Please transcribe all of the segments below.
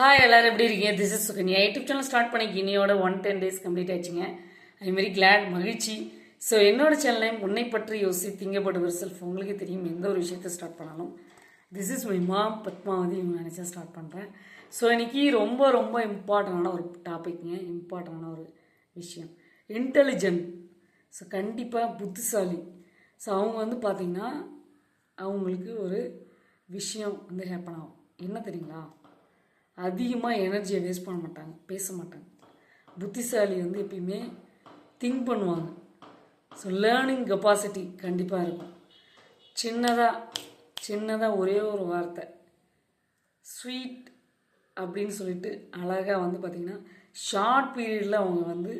Hi எல்லோரும் எப்படி இருக்கீங்க? This is Sukanya YouTube channel start பண்ணி இன்னையோட ஒன் டென் டேஸ் கம்ப்ளீட் ஆச்சுங்க ஐ வெரி கிளாட் மகிழ்ச்சி. ஸோ என்னோட சேனலையும் உன்னை பற்றி யோசி திங்கப்படுவர் செல்ஃப் உங்களுக்கே தெரியும் எந்த ஒரு விஷயத்தை ஸ்டார்ட் பண்ணாலும். This is my mom Padmavathi இவங்க நினச்சா ஸ்டார்ட் பண்ணுறேன் ஸோ இன்றைக்கி ரொம்ப ரொம்ப இம்பார்ட்டண்டான ஒரு டாபிக்ங்க இம்பார்ட்டண்டான ஒரு விஷயம். இன்டெலிஜென்ட் ஸோ கண்டிப்பாக புத்திசாலி. ஸோ அவங்க வந்து பார்த்திங்கன்னா அவங்களுக்கு ஒரு விஷயம் வந்து ஹேப்பன் ஆகும். என்ன தெரியுங்களா? அதிகமாக எனர்ஜியை வேஸ்ட் பண்ண மாட்டாங்க பேச மாட்டாங்க. புத்திசாலி வந்து எப்பயுமே திங்க் பண்ணுவாங்க. ஸோ லேர்னிங் கெப்பாசிட்டி கண்டிப்பாக இருக்கும். சின்னதாக சின்னதாக ஒரே ஒரு வார்த்தை. ஸ்வீட் அப்படின்னு சொல்லிட்டு அழகாக வந்து பார்த்திங்கன்னா ஷார்ட் பீரியடில் அவங்க வந்து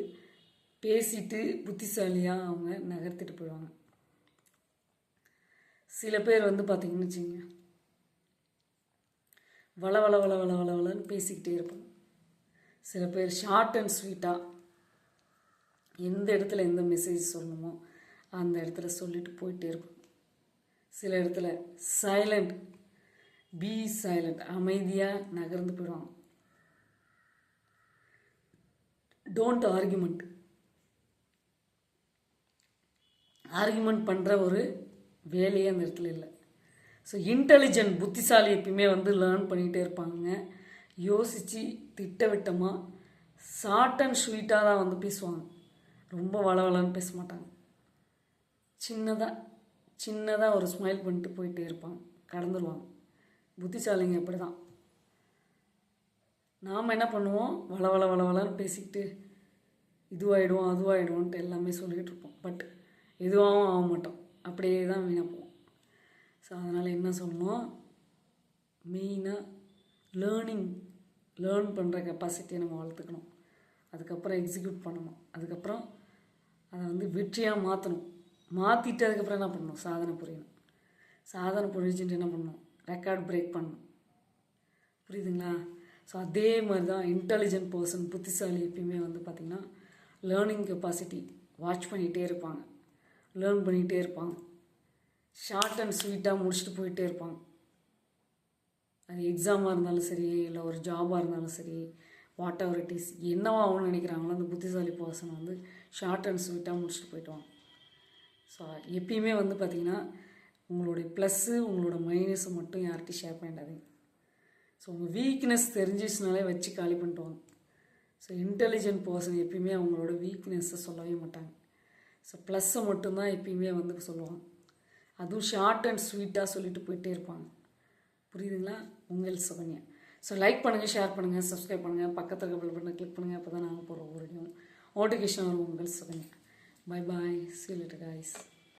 பேசிட்டு புத்திசாலியாக அவங்க நகர்த்திட்டு போயிடுவாங்க. சில பேர் வந்து பார்த்திங்கன்னு வச்சுங்க வள வள வள வள வள வளன்னு பேசிக்கிட்டே இருப்பாங்க சில பேர் ஷார்ட் அண்ட் ஸ்வீட்டாக எந்த இடத்துல எந்த மெசேஜ் சொல்லணுமோ அந்த இடத்துல சொல்லிட்டு போயிட்டே இருப்பாங்க சில இடத்துல சைலண்ட் பி சைலண்ட் அமைதியாக நகர்ந்து போயிடுவாங்க. டோன்ட் ஆர்குமெண்ட் ஆர்குமெண்ட் பண்ணுற ஒரு வேலையே அந்த இடத்துல இல்லை. ஸோ இன்டெலிஜென்ட் புத்திசாலி எப்பயுமே வந்து லேர்ன் பண்ணிகிட்டே இருப்பாங்க. யோசித்து திட்டவிட்டமாக ஷார்ட் அண்ட் ஸ்வீட்டாக தான் வந்து பேசுவாங்க. ரொம்ப வளவலன்னு பேச மாட்டாங்க. சின்னதாக சின்னதாக ஒரு ஸ்மைல் பண்ணிட்டு போயிட்டே இருப்பாங்க. கடந்துருவாங்க. புத்திசாலிங்க அப்படி தான் நாம் என்ன பண்ணுவோம்? வள வள வள வளன்னு பேசிக்கிட்டு இதுவாகிடுவோம் அதுவாகிடுவோன்ட்டு எல்லாமே சொல்லிகிட்டு இருப்போம். பட் எதுவாகவும் ஆக மாட்டோம். அப்படியே தான் வீணாக போவோம் ஸோ அதனால் என்ன சொல்லணும் மெயினாக லேர்னிங் லேர்ன் பண்ணுற கெப்பாசிட்டியை நம்ம வளர்த்துக்கணும். அதுக்கப்புறம் எக்ஸிக்யூட் பண்ணணும். அதுக்கப்புறம் அதை வந்து வெற்றியாக மாற்றணும் மாற்றிட்டு அதுக்கப்புறம் என்ன பண்ணணும்? சாதனை புரியணும். சாதனை புரிஞ்சுட்டு என்ன பண்ணணும்? ரெக்கார்ட் பிரேக் பண்ணணும். புரியுதுங்களா? ஸோ அதே மாதிரி தான் இன்டெலிஜென்ட் பர்சன் புத்திசாலி எப்பயுமே வந்து பார்த்திங்கன்னா லேர்னிங் கெப்பாசிட்டி வாட்ச் பண்ணிகிட்டே இருப்பாங்க. லேர்ன் பண்ணிகிட்டே இருப்பாங்க. ஷார்ட் அண்ட் ஸ்வீட்டாக முடிச்சுட்டு போயிட்டே இருப்பாங்க அது எக்ஸாமாக இருந்தாலும் சரி இல்லை ஒரு ஜாபாக இருந்தாலும் சரி வாட் எவர் இட் இஸ் என்னவா ஆகணும்னு நினைக்கிறாங்களோ அந்த புத்திசாலி பர்சன் வந்து ஷார்ட் அண்ட் ஸ்வீட்டாக முடிச்சுட்டு போயிட்டுவாங்க ஸோ எப்பயுமே வந்து பார்த்திங்கன்னா உங்களுடைய ப்ளஸ்ஸு உங்களோட மைனஸை மட்டும் யார்கிட்டையும் ஷேர் பண்ணிடாதீங்க. ஸோ உங்கள் வீக்னஸ் தெரிஞ்சிச்சுனாலே வச்சு காலி பண்ணிட்டுவாங்க ஸோ இன்டெலிஜென்ட் பர்சன் எப்பயுமே அவங்களோட வீக்னஸை சொல்லவே மாட்டாங்க. ஸோ ப்ளஸ்ஸை மட்டும்தான் எப்பயுமே வந்து சொல்லுவாங்க அதுவும் ஷார்ட் அண்ட் ஸ்வீட்டாக சொல்லிட்டு போயிட்டே இருப்பாங்க. புரியுதுங்களா? உங்கள் சுகன்யா ஸோ லைக் பண்ணுங்கள் ஷேர் பண்ணுங்கள் சப்ஸ்கிரைப் பண்ணுங்கள் பக்கத்தில் கபிள் பண்ண கிளிக் பண்ணுங்கள் அப்போ தான் நாங்கள் போகிற ஒரு நோட்டிஃபிகேஷன் வரும் உங்கள் சுகன்யா பை பாய் சீலிட்டு காய்ஸ்